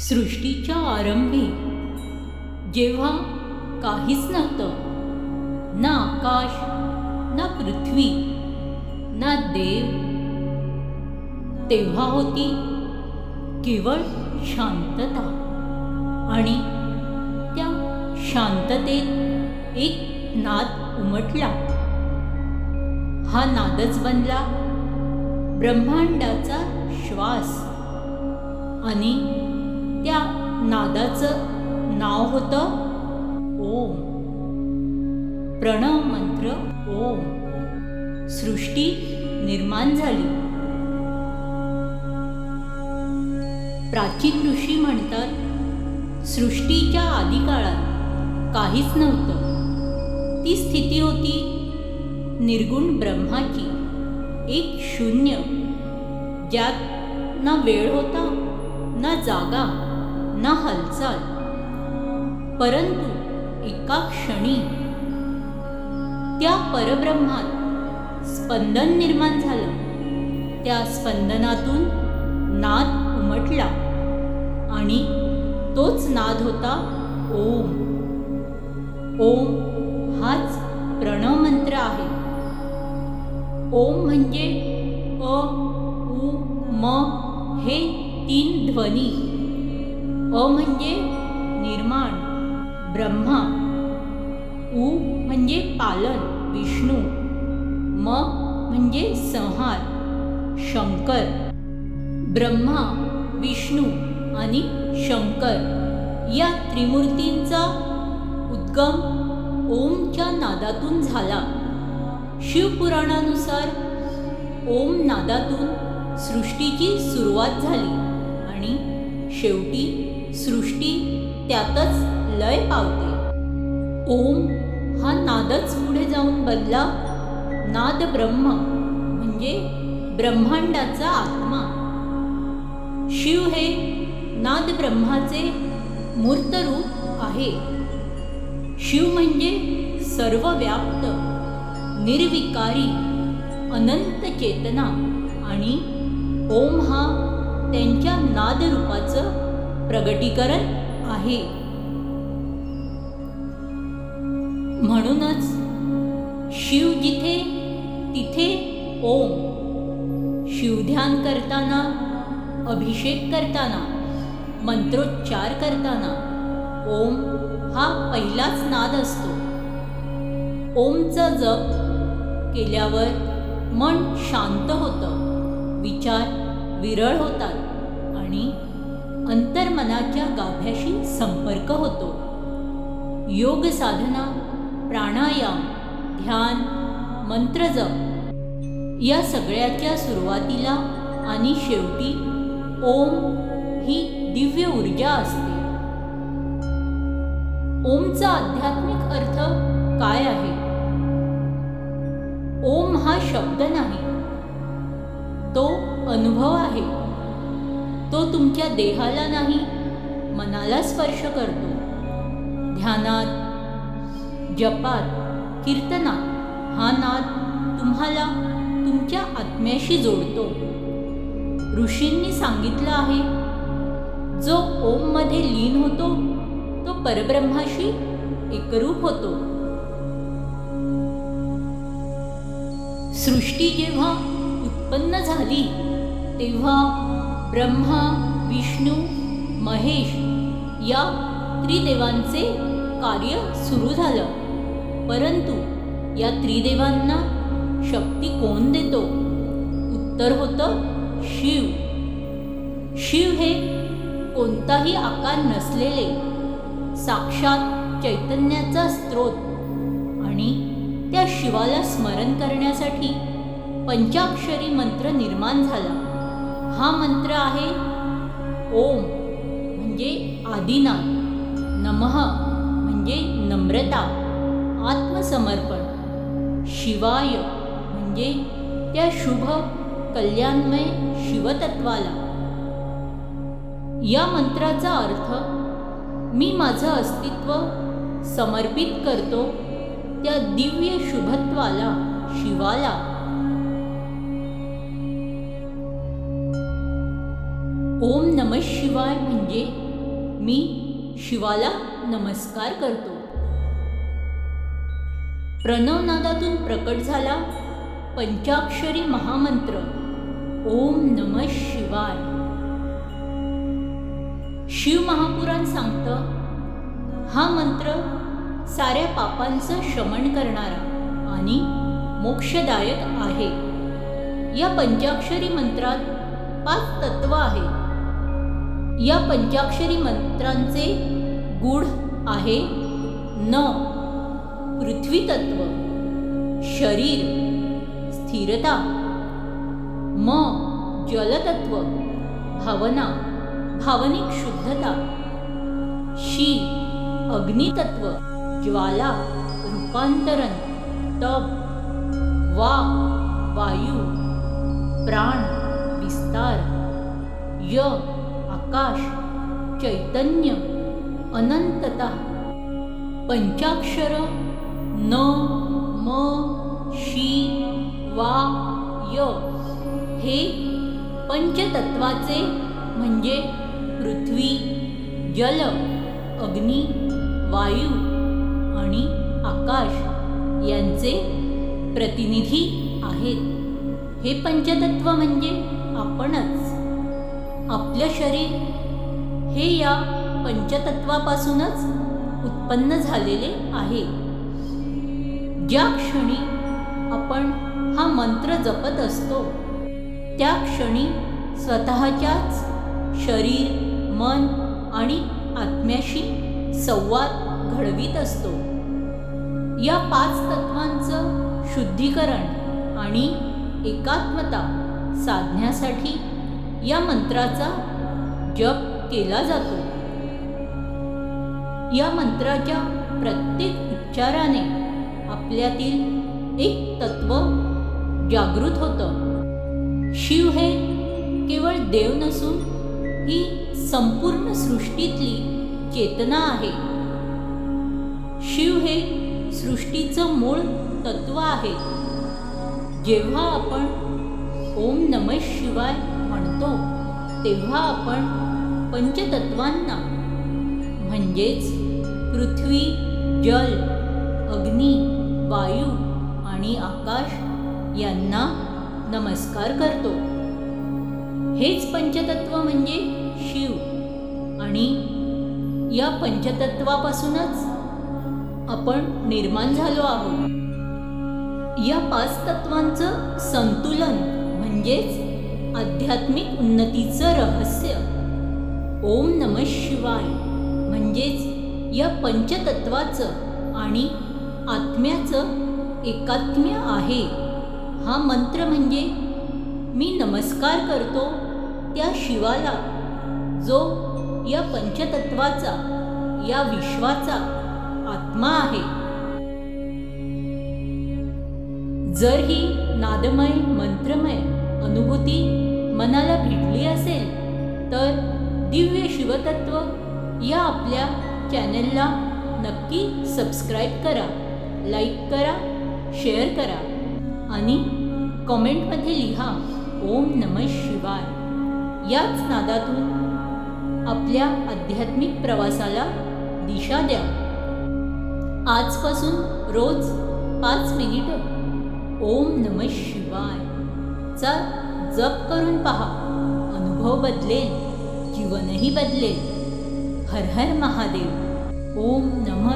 सृष्टीच्या आरंभी. जेव्हा काहीच नव्हतं ना आकाश ना पृथ्वी ना देव तेव्हा होती केवळ शांतता. आणि त्या शांततेत एक नाद उमटला. हा नादच बनला ब्रह्मांडाचा श्वास. आणि त्या नादाचं नाव होतं ओम. प्रणव मंत्र ओम. सृष्टी निर्माण झाली. प्राचीन ऋषी म्हणतात सृष्टीच्या आदिकाळात काहीच नव्हतं. ती स्थिती होती निर्गुण ब्रह्माची एक शून्य ज्यात ना वेळ होता ना जागा ना हालचाल. परंतु एका क्षणी त्या परब्रह्मात स्पंदन निर्माण झालं. त्या स्पंदनातून नाद उमटला आणि तोच नाद होता ओम. ओम हाच प्रणव मंत्र आहे. ओम म्हणजे अ उ म हे तीन ध्वनी. अ म्हणजे निर्माण ब्रह्मा. उ म्हणजे पालन विष्णू. म म्हणजे संहार शंकर. ब्रह्मा विष्णू आणि शंकर या त्रिमूर्तींचा उद्गम ओमच्या नादातून झाला. शिवपुराणानुसार ओम नादातून सृष्टीची सुरुवात झाली आणि शेवटी सृष्टी त्यातच लय पावते. ओम हा नादच पुढे जाऊन बनला. नाद ब्रह्म म्हणजे ब्रह्मांडाचा आत्मा. शिव हे नाद ब्रह्माचे मूर्त रूप आहे. शिव म्हणजे सर्वव्याप्त निर्विकारी अनंत चेतना आणि ओम हा त्यांच्या नादरूपाचं प्रगटीकरण आहे. म्हणूनच शिव जिथे तिथे ओम. शिवध्यान करताना अभिषेक करताना मंत्रोच्चार करताना ओम हा पहिलाच नाद असतो. ओमचा जप केल्यावर मन शांत होतं. विचार विरळ होतात आणि अंतर्मनाच्या गाभ्याशी संपर्क होतो. योग साधना प्राणायाम ध्यान मंत्रजप या सगळ्याच्या सुरुवातीला आणि शेवटी ओम ही दिव्य ऊर्जा असते. ओमचा आध्यात्मिक अर्थ काय आहे? ओम हा शब्द नाही तो अनुभव आहे. तो तुमच्या देहाला नाही मनाला स्पर्श करतो. ध्यानात जपात कीर्तनात हा नाद तुम्हाला तुमच्या आत्म्याशी जोडतो. ऋषींनी सांगितलं आहे जो ओममध्ये लीन होतो तो परब्रह्माशी एकरूप होतो. सृष्टी जेव्हा उत्पन्न झाली तेव्हा ब्रह्मा विष्णू महेश या त्रिदेवांचे कार्य सुरू झालं. परंतु या त्रिदेवांना शक्ती कोण देतो? उत्तर होतं शिव. शिव हे कोणताही आकार नसलेले साक्षात चैतन्याचा स्रोत आणि त्या शिवाला स्मरण करण्यासाठी पंचाक्षरी मंत्र निर्माण झाला. हा मंत्र आहे ओम म्हणजे आदिनाथ नमः म्हणजे नम्रता. आत्मसमर्पण. शिवाय म्हणजे त्या शुभ कल्याणमय शिवतत्वाला. या मंत्राचा अर्थ मी माझं अस्तित्व समर्पित करतो त्या दिव्य शुभत्वाला शिवाला. ओम नम शिवाय म्हणजे मी शिवाला नमस्कार करतो. प्रणवनादातून प्रकट झाला पंचाक्षरी महामंत्र. ओम नम शिवाय. शिव महापुराण सांगतं हा मंत्र साऱ्या पापांचं शमन करणारा आणि मोक्षदायक आहे. या पंचाक्षरी मंत्रात पाच तत्व आहे या पंचाक्षरी मंत्रांचे गूढ आहे. न. पृथ्वीतत्व. शरीर. स्थिरता. म. जलतत्व. भावना. भावनिक शुद्धता. शी. अग्नितत्व. ज्वाला. रूपांतरण. तप वा. वायू. प्राण. विस्तार. य. आकाश चैतन्य अनंतता पंचाक्षर न म शी वा य हे पंचतत्वाचे म्हणजे पृथ्वी जल अग्नी वायू आणि आकाश यांचे प्रतिनिधी आहेत. हे पंचतत्व म्हणजे आपणच. आपलं शरीर हे या पंचतत्वापासूनच उत्पन्न झालेले आहे. ज्या क्षणी आपण हा मंत्र जपत असतो त्या क्षणी स्वतःच्याच शरीर मन आणि आत्म्याशी संवाद घडवीत असतो. या पाच तत्वांचं शुद्धीकरण आणि एकात्मता साधण्यासाठी या मंत्राचा जप केला जातो. या मंत्राच्या प्रत्येक उच्चाराने आपल्यातील एक तत्व जागृत होतं. शिव हे केवळ देव नसून ही संपूर्ण सृष्टीतली चेतना आहे. शिव हे सृष्टीचं मूळ तत्व आहे. जेव्हा आपण ओम नम शिवाय म्हणतो तेव्हा आपण पंचतत्वांना म्हणजेच पृथ्वी जल अग्नी वायू आणि आकाश यांना नमस्कार करतो. हेच पंचतत्व म्हणजे शिव आणि या पंचतत्वापासूनच आपण निर्माण झालो आहोत. या पाच तत्वांचं संतुलन म्हणजेच आध्यात्मिक उन्नतीचं रहस्य. ओम नम शिवाय. म्हणजेच या पंचतत्वाचं आणि आत्म्याचं एकात्म्य आहे. हा मंत्र म्हणजे मी नमस्कार करतो त्या शिवाला जो या पंचतत्वाचा या विश्वाचा आत्मा आहे. जर ही नादमय मंत्रमय अनुभूती मनाला भेटली असेल तर दिव्य शिवतत्व या आपल्या चॅनलला नक्की सबस्क्राईब करा लाईक करा शेअर करा आणि कमेंटमध्ये लिहा ओम नम शिवाय. याच नादातून आपल्या आध्यात्मिक प्रवासाला दिशा द्या. आजपासून रोज पाच मिनिटं. ओम नम शिवाय. चा जप करून पहा. अनुभव बदलेल जीवनही बदलेल हर हर महादेव. ओम नम